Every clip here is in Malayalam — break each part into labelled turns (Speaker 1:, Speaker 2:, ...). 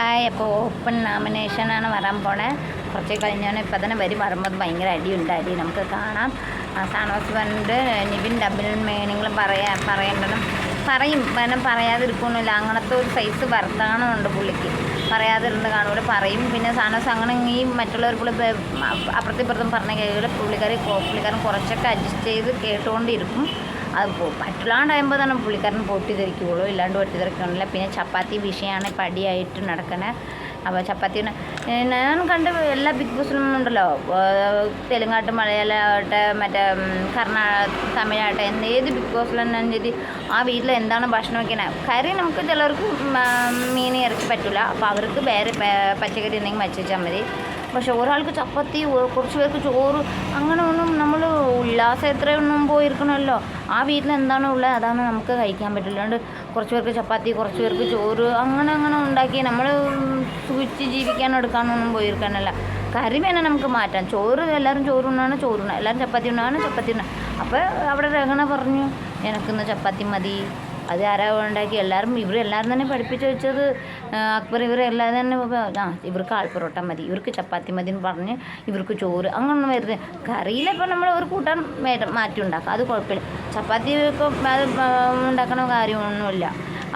Speaker 1: ഹായ്. അപ്പോൾ ഓപ്പൺ നോമിനേഷനാണ് വരാൻ പോണേ. കുറച്ച് കഴിഞ്ഞാൽ ഇപ്പം തന്നെ വരി വരുമ്പോൾ ഭയങ്കര അടിയുണ്ട് അടി നമുക്ക് കാണാം. സാണോസ് പറഞ്ഞിട്ട് നിവിൻ ഡബിൾ മീനിങ്ങൾ പറയാ പറയേണ്ടതും പറയും. കാരണം പറയാതിരിക്കുന്നില്ല അങ്ങനത്തെ ഒരു സൈസ് വർത്തമാനമുണ്ട് പുള്ളിക്ക്. പറയാതിരുന്ന് കാണുമ്പോൾ പറയും. പിന്നെ സാണോസ് അങ്ങനെ ഈ മറ്റുള്ളവർ പുള്ളി അപ്പുറത്തും പറഞ്ഞ കേൾക്കില്ല പുള്ളിക്കാരി പുള്ളിക്കാരൻ കുറച്ചൊക്കെ അഡ്ജസ്റ്റ് ചെയ്ത് കേട്ടുകൊണ്ടിരിക്കും. അത് പറ്റില്ലാണ്ട് പറ്റില്ലാണ്ടാകുമ്പോൾ തന്നെ പുള്ളിക്കാരൻ പൊട്ടിത്തെറിക്കുള്ളൂ ഇല്ലാണ്ട് പൊട്ടിത്തെറിക്കണില്ല പിന്നെ ചപ്പാത്തി വിഷയമാണ് പടിയായിട്ട് നടക്കണേ. അപ്പോൾ ചപ്പാത്തി ഞാൻ കണ്ട എല്ലാ ബിഗ് ബോസിലും ഉണ്ടല്ലോ. തെലുങ്കാട്ട് മലയാളമാവട്ടെ മറ്റേ കർണാടക തമിഴാട്ടെ ഏത് ബിഗ് ബോസിലും ചെയ്ത് ആ വീട്ടിൽ എന്താണ് ഭക്ഷണം വയ്ക്കണത് കറി നമുക്ക് ചിലർക്ക് മീൻ ഇറച്ചി പറ്റില്ല അപ്പോൾ അവർക്ക് വേറെ പച്ചക്കറി എന്തെങ്കിലും വെച്ച് വെച്ചാൽ മതി. പക്ഷെ ഒരാൾക്ക് ചപ്പാത്തി കുറച്ച് പേർക്ക് ചോറ് അങ്ങനെ ഒന്നും നമ്മൾ ഉല്ലാസം എത്രയൊന്നും പോയിരിക്കണമല്ലോ. ആ വീട്ടിൽ എന്താണോ ഉള്ളത് അതാണ് നമുക്ക് കഴിക്കാൻ പറ്റില്ല അതുകൊണ്ട് കുറച്ച് പേർക്ക് ചപ്പാത്തി കുറച്ച് പേർക്ക് ചോറ് അങ്ങനെ അങ്ങനെ ഉണ്ടാക്കി നമ്മൾ സൂചിച്ച് ജീവിക്കാൻ എടുക്കാനൊന്നും പോയിരിക്കാനല്ല. കറി വേണേൽ നമുക്ക് മാറ്റാം. ചോറ് എല്ലാവരും ചോറ് ഉണ്ണാണ് ചോറ് ഉണ്ണാം. എല്ലാവരും ചപ്പാത്തി ഉണ്ണാണ് ചപ്പാത്തി ഉണ്ണാം. അപ്പോൾ അവിടെ രഹണ പറഞ്ഞു എനിക്കിന്ന് ചപ്പാത്തി മതി. അത് ആരാ ഉണ്ടാക്കി? എല്ലാവരും ഇവർ എല്ലാവരും തന്നെ പഠിപ്പിച്ചു വെച്ചത് അക്ബർ ഇവർ എല്ലാവരും തന്നെ ആ ഇവർക്ക് ആൾപ്പൊറോട്ട മതി. ഇവർക്ക് ചപ്പാത്തി മതി എന്ന് പറഞ്ഞ് ഇവർക്ക് ചോറ് അങ്ങനൊന്നും വരുന്നത് കറിയിലിപ്പോൾ നമ്മൾ ഒരു കൂട്ടാൻ മാറ്റി ഉണ്ടാക്കാം. അത് കുഴപ്പമില്ല. ചപ്പാത്തി ഇപ്പം അത് ഉണ്ടാക്കണ കാര്യമൊന്നുമില്ല.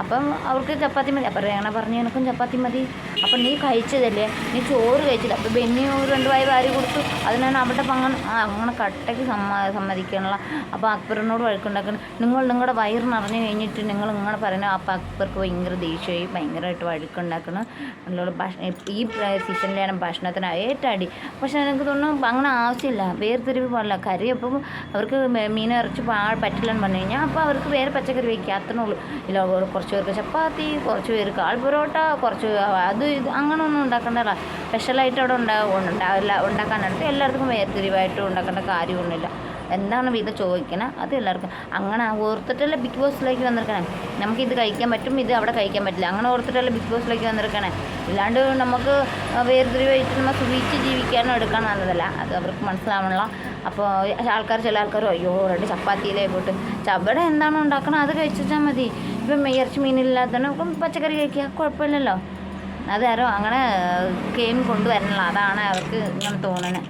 Speaker 1: അപ്പം അവർക്ക് ചപ്പാത്തി മതി. അപ്പം രേണ പറഞ്ഞു എനിക്കും ചപ്പാത്തി മതി. അപ്പം നീ കഴിച്ചതല്ലേ? നീ ചോറ് കഴിച്ചില്ല. അപ്പം ബെന്നി രണ്ട് വായി വാരി കൊടുത്തു. അതിനാണ് അവിടെ പങ്ങനെ ആ അങ്ങനെ കട്ടയ്ക്ക് സമ്മ സമ്മതിക്കാനുള്ള. അപ്പോൾ അക്ബറിനോട് വഴക്കുണ്ടാക്കണം. നിങ്ങൾ നിങ്ങളുടെ വയറ് നിറഞ്ഞു കഴിഞ്ഞിട്ട് നിങ്ങൾ ഇങ്ങനെ പറയുന്നത് അപ്പം അക്ബർക്ക് ഭയങ്കര ദേഷ്യമായി ഭയങ്കരമായിട്ട് വഴക്കുണ്ടാക്കണം. എന്നുള്ള ഭക്ഷണം ഈ സീസണിലാണ് ഭക്ഷണത്തിന് ഏറ്റവും അടി. പക്ഷേ എനിക്ക് തോന്നുന്നു അങ്ങനെ ആവശ്യമില്ല. വേർതിരിവ് പാടില്ല കറി അപ്പം അവർക്ക് മീനിറച്ച് മീൻ ഇറച്ചി എന്ന് പറഞ്ഞു കഴിഞ്ഞാൽ അപ്പോൾ അവർക്ക് വേറെ പച്ചക്കറി വയ്ക്കുക അത്രേ ഉള്ളൂ. ഇല്ല കുറച്ച് പേർക്ക് ചപ്പാത്തി കുറച്ച് പേർക്ക് ആൾ പൊറോട്ട കുറച്ച് അത് ഇത് അങ്ങനെ ഒന്നും ഉണ്ടാക്കേണ്ടല്ല സ്പെഷ്യലായിട്ട് അവിടെ ഉണ്ടാകും ഉണ്ടാവില്ല ഉണ്ടാക്കാനായിട്ട് എല്ലാവർക്കും വേർതിരിവായിട്ട് ഉണ്ടാക്കേണ്ട കാര്യമൊന്നുമില്ല. എന്താണ് ഇത് ചോദിക്കണേ അത് എല്ലാവർക്കും. അങ്ങനെ ഓർത്തിട്ടല്ല ബിഗ് ബോസിലേക്ക് വന്നിരിക്കണേ? നമുക്ക് ഇത് കഴിക്കാൻ പറ്റും ഇത് അവിടെ കഴിക്കാൻ പറ്റില്ല. അങ്ങനെ ഓർത്തിട്ടല്ല ബിഗ് ബോസിലേക്ക് വന്നിരിക്കണേ? ഇല്ലാണ്ട് നമുക്ക് വേർതിരിവായിട്ട് നമ്മൾ സുഖിച്ച് ജീവിക്കാനോ എടുക്കാൻ നല്ലതല്ല. അത് അവർക്ക് മനസ്സിലാവണല്ലോ. അപ്പോൾ ആൾക്കാർ ചില ആൾക്കാർ അയ്യോ രണ്ട് ചപ്പാത്തിയിലേ പോയിട്ട് ചവിടെ എന്താണോ ഉണ്ടാക്കണം? അത് കഴിച്ചാൽ മതി. ഇപ്പം ഇറച്ചി മീനില്ലാത്തതിന് ഇപ്പം പച്ചക്കറി കഴിക്കുക കുഴപ്പമില്ലല്ലോ. അതാരോ അങ്ങനെ ഗെയിം കൊണ്ടുവരണല്ലോ. അതാണ് അവർക്ക് ഇങ്ങനെ തോന്നണേ.